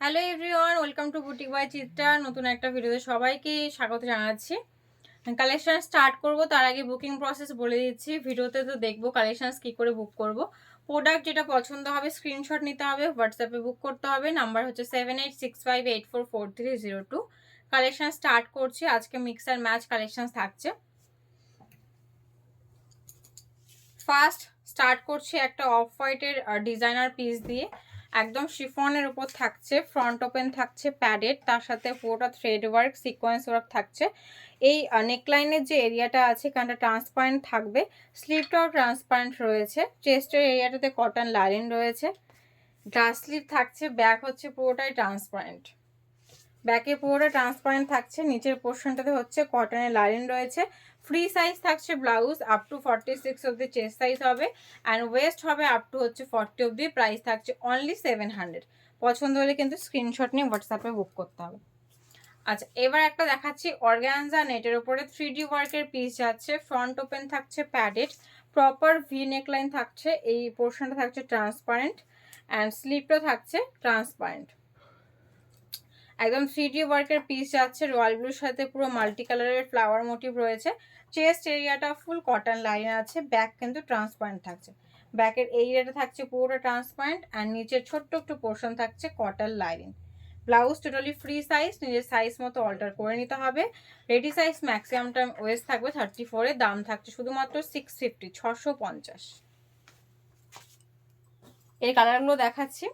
Hello everyone, welcome to boutique by Chitra, নতুন একটা ভিডিওতে সবাইকে স্বাগত জানাচ্ছি। কালেকশন স্টার্ট করব, তার আগে বুকিং প্রসেস বলে দিচ্ছি। ভিডিওতে তো দেখব কালেকশনস কি করে বুক করব। প্রোডাক্ট যেটা পছন্দ হবে, স্ক্রিনশট নিতে হবে, হোয়াটসঅ্যাপে বুক করতে হবে। নাম্বার হচ্ছে seven eight six five eight four four three zero two collection start করছি, আজকে মিক্সার ম্যাচ কালেকশন থাকছে। ফার্স্ট স্টার্ট করছি একটা অফ হোয়াইটের ডিজাইনার পিস দিয়ে। একদম শিফনের উপর থাকছে ফ্রন্ট ওপেন থাকছে প্যাডেড তার সাথে পুরোটা থ্রেড ওয়ার্ক সিকোয়েন্স ওয়ার্ক থাকছে। এই নেকলাইনের যে এরিয়াটা আছে, এখানটা ট্রান্সপারেন্ট থাকবে। স্লিভটাও ট্রান্সপারেন্ট রয়েছে। চেস্টের এরিয়াটাতে কটন লাইন রয়েছে। গ্লাস স্লিভ থাকছে ব্যাক হচ্ছে পুরোটাই ট্রান্সপারেন্ট ব্যাকে পুরোটা ট্রান্সপারেন্ট থাকছে, নিচের পোর্শনটাতে হচ্ছে কটনের লাইন রয়েছে। ফ্রি সাইজ থাকছে blouse up to forty six অব্দি চেস্ট সাইজ হবে অ্যান্ড ওয়েস্ট হবে আপ টু হচ্ছে ফর্টি অব্দি প্রাইস থাকছে অনলি সেভেন হান্ড্রেড পছন্দ হলে কিন্তু স্ক্রিনশট নিয়ে হোয়াটসঅ্যাপে বুক করতে হবে। আচ্ছা এবার একটা দেখাচ্ছি অর্গ্যানজা নেটের উপরে থ্রি ডি ওয়ার্কের পিস যাচ্ছে ফ্রন্ট ওপেন থাকছে প্যাডেড প্রপার ভি নেকলাইন থাকছে, এই পোর্শনটা থাকছে ট্রান্সপারেন্ট অ্যান্ড স্লিপটা থাকছে ট্রান্সপারেন্ট একদম থ্রি ডি ওয়ার্কের পিস যাচ্ছে রয়্যাল ব্লুর সাথে পুরো মাল্টি কালারের ফ্লাওয়ার মোটিভ রয়েছে। চেস্ট এরিয়াটা ফুল কটন লাইন আছে ব্যাক কিন্তু ট্রান্সপারেন্ট থাকছে। ব্যাকের এরিয়াটা থাকছে পুরোটা ট্রান্সপারেন্ট অ্যান্ড নিচের ছোট্ট একটু পোর্শন থাকছে cotton line blouse totally free size নিজের সাইজ মতো অল্টার করে নিতে হবে। Ready size maximum time waist থাকবে থার্টি ফোরে দাম থাকছে শুধুমাত্র সিক্স ফিফটি ছশো পঞ্চাশ। এই কালারগুলো দেখাচ্ছি।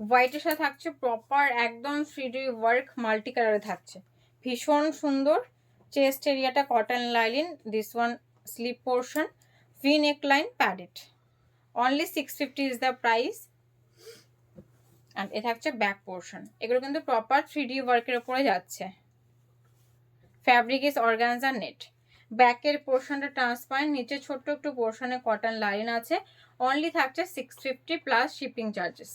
হোয়াইটের সাথে থাকছে প্রপার একদম থ্রিডি ওয়ার্ক মাল্টি কালারে থাকছে। ভীষণ সুন্দর। চেস্ট এরিয়াটা cotton lining this one slip portion V neck line padded only six fifty is the price and এ থাকছে ব্যাক পোর্শন এগুলো কিন্তু প্রপার থ্রি ডি ওয়ার্কের ওপরে যাচ্ছে। ফ্যাব্রিক ইজ অর্গানজা নেট ব্যাকের পোর্শনটা ট্রান্সপারেন্ট নিচে ছোট্ট একটু পোর্শনে কটন লাইন আছে। অনলি থাকছে six fifty plus shipping charges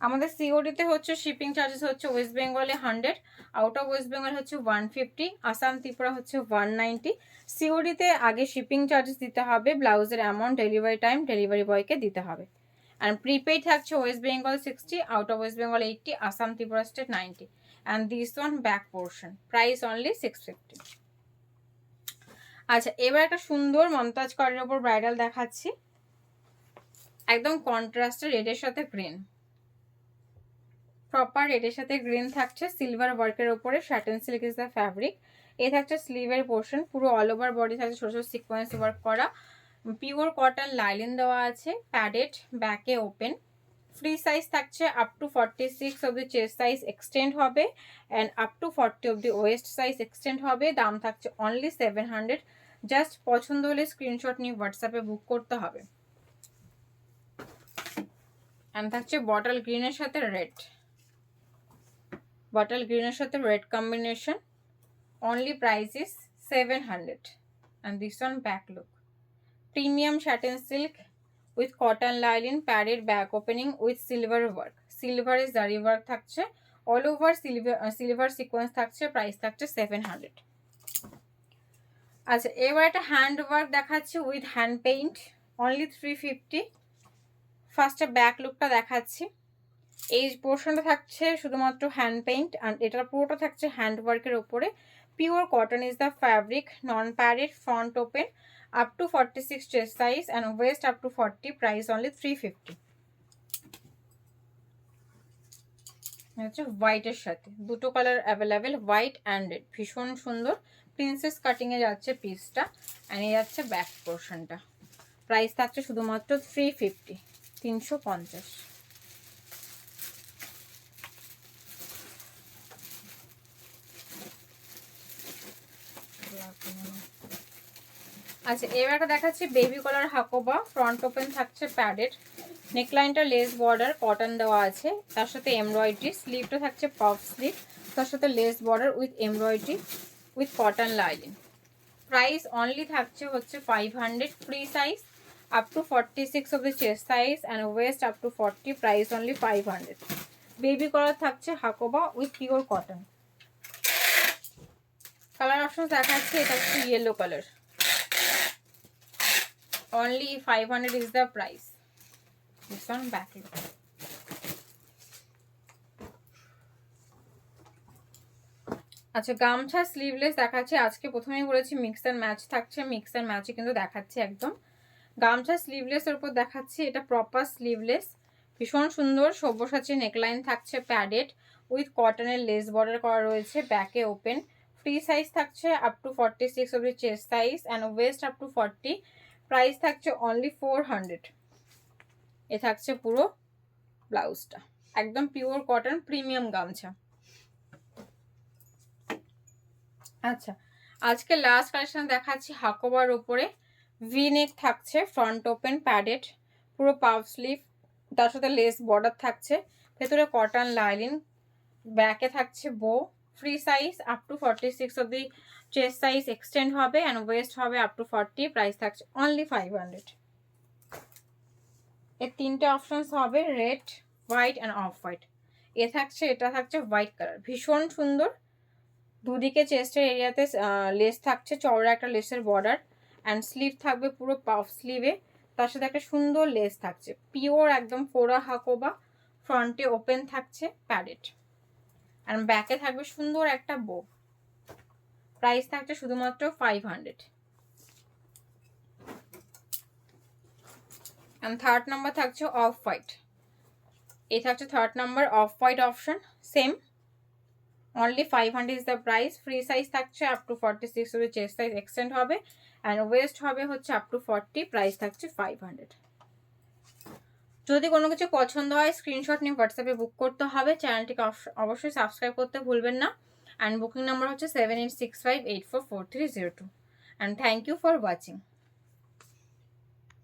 আমাদের সিওডিতে হচ্ছে শিপিং চার্জেস হচ্ছে ওয়েস্ট বেঙ্গলে hundred out of West Bengal হচ্ছে ওয়ান ফিফটি আসাম ত্রিপুরা হচ্ছে ওয়ান নাইনটি সিওডিতে আগে শিপিং চার্জেস দিতে হবে, ব্লাউজের অ্যামাউন্ট ডেলিভারি টাইম ডেলিভারি বয়কে দিতে হবে। অ্যান্ড প্রিপেড থাকছে West Bengal sixty out of West Bengal eighty Assam Tripura state ninety and this one back portion price only six fifty আচ্ছা এবার একটা সুন্দর মমতাজ করের ওপর ব্রাইডাল দেখাচ্ছি। একদম কন্ট্রাস্টের রেডের সাথে গ্রিন প্রপার রেডের সাথে গ্রিন থাকছে সিলভার ওয়ার্কের ওপরে satin silk is the fabric এ থাকছে স্লিভের পোর্শন পুরো অল ওভার বডি থাকছে, ছোটো ছোটো সিকোয়েন্স ওয়ার্ক করা। পিওর কটন লাইলিন দেওয়া আছে প্যাডেড ব্যাকে ওপেন ফ্রি সাইজ থাকছে up to forty six of the chest size extend হবে and up to forty the waist size extend হবে। দাম থাকছে অনলি সেভেন হান্ড্রেড জাস্ট পছন্দ হলে স্ক্রিনশট নিয়ে হোয়াটসঅ্যাপে বুক করতে হবে। অ্যান্ড থাকছে বটল গ্রিনের সাথে রেড বটল গ্রিনের সাথে red combination only price is seven hundred and this one back look premium satin silk with cotton lining padded back opening with silver work সিলভারের জারি ওয়ার্ক থাকছে all over silver silver sequence থাকছে price থাকছে seven hundred আচ্ছা এবার একটা hand work দেখাচ্ছি with hand paint only three fifty ফার্স্টে back লুকটা দেখাচ্ছি। এই পোর্শনটা থাকছে শুধুমাত্র হ্যান্ড পেইন্ট অ্যান্ড এটার পুরোটা থাকছে হ্যান্ড ওয়ার্কের ওপরে pure cotton is the fabric non padded front open up to forty six chest size and waist up to forty price only three fifty হচ্ছে হোয়াইটের সাথে। দুটো colour available white and red ভীষণ সুন্দর। প্রিন্সেস কাটিংয়ে যাচ্ছে পিসটা অ্যান্ড এই যাচ্ছে ব্যাক পোর্শনটা প্রাইস থাকছে শুধুমাত্র থ্রি ফিফটি তিনশো পঞ্চাশ। আচ্ছা এবার একটা দেখাচ্ছি baby collar Hakoba front open থাকছে প্যাডেড নেকলাইনটা লেস বর্ডার কটন দেওয়া আছে, তার সাথে এমব্রয়ডারি স্লিভটা থাকছে পফ স্লিভ তার সাথে lace border with embroidery with cotton lining price only থাকছে হচ্ছে five hundred free size up to forty six of the chest size and waist up to forty price only five hundred baby collar থাকছে Hakoba with pure cotton colour option দেখাচ্ছে, এটা হচ্ছে yellow colour five hundred is the price this on back আচ্ছা gamchha sleeveless দেখাচ্ছে। আজকে প্রথমেই বলেছি mix and match থাকছে। মিক্স অ্যান্ড ম্যাচে কিন্তু দেখাচ্ছে একদম। গামছা স্লিভলেসের উপর দেখাচ্ছি। এটা প্রপার স্লিভলেস ভীষণ সুন্দর, সব্যসাচী নেকলাইন থাকছে প্যাডেড উইথ কটনের লেস বর্ডার করা রয়েছে ব্যাকে ওপেন ফ্রি সাইজ থাকছে আপ টু ফর্টি সিক্স অব্দি chest size and waist up to forty price থাকছে অনলি ফোর হান্ড্রেড এ থাকছে পুরো ব্লাউজটা। একদম পিওর কটন প্রিমিয়াম গামছা। আচ্ছা আজকে লাস্ট কালেকশন দেখাচ্ছি হাকোবার ওপরে ভি নেক থাকছে ফ্রন্ট ওপেন প্যাডেড পুরো পাফ স্লিভ তার সাথে লেস বর্ডার থাকছে। ভেতরে কটন লাইলিন ব্যাকে থাকছে bow free size up to forty six অব্দি চেস্ট সাইজ এক্সটেন্ড হবে অ্যান্ড ওয়েস্ট হবে আপ টু ফর্টি প্রাইস থাকছে অনলি ফাইভ হান্ড্রেড এর তিনটে অপশনস হবে red white and off white এ থাকছে এটা থাকছে হোয়াইট কালার ভীষণ সুন্দর দুদিকে চেস্টের এরিয়াতে লেস থাকছে চওড়া একটা লেসের বর্ডার অ্যান্ড স্লিভ থাকবে পুরো পাফ স্লিভে তার সাথে একটা সুন্দর লেস থাকছে পিওর একদম ফোরা হাকোবা ফ্রন্টে ওপেন থাকছে প্যাডেড অ্যান্ড ব্যাকে থাকবে সুন্দর একটা বো প্রাইস থাকছে শুধুমাত্র five hundred and third number থাকছে অফ হোয়াইট এই থাকছে third number off white option same only five hundred is the price free size থাকছে আপ টু ফর্টি সিক্স অব্দি চেস্ট সাইজ এক্সটেন্ড হবে. অ্যান্ড ওয়েস্ট হবে হচ্ছে আপ টু ফর্টি প্রাইস থাকছে five hundred যদি কোনো কিছু পছন্দ হয় স্ক্রিনশট নিয়ে হোয়াটসঅ্যাপে বুক করতে হবে। চ্যানেলটিকে অবশ্যই সাবস্ক্রাইব করতে ভুলবেন না। অ্যান্ড বুকিং নাম্বার হচ্ছে seven eight six five eight four four three zero two and thank you for watching